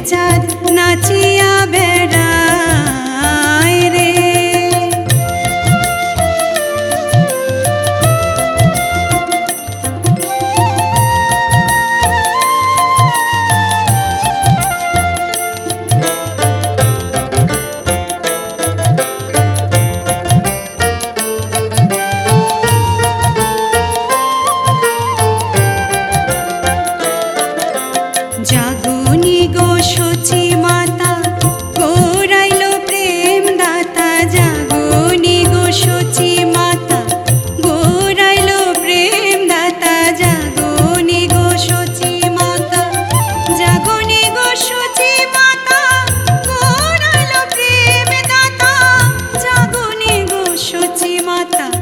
চাঁদ নাচিয়া বে った。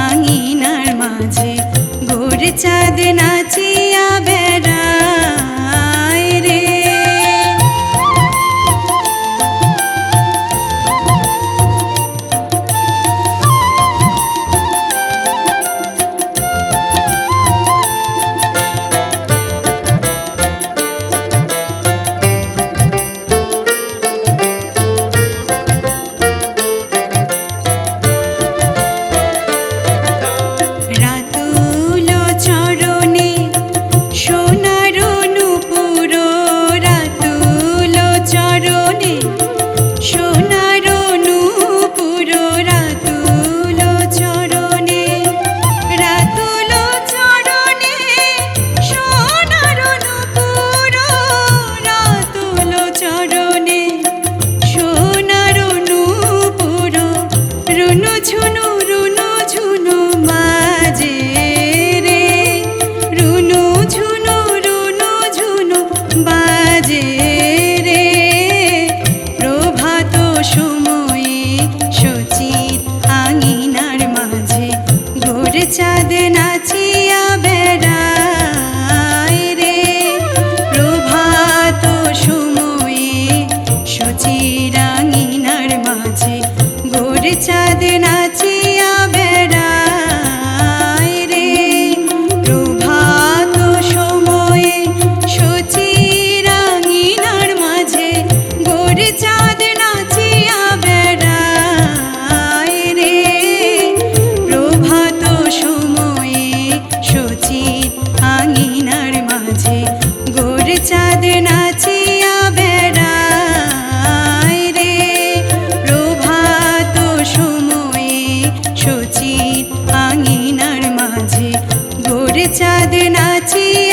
আঙিনার মাঝে গোর চাঁদ না दिनाची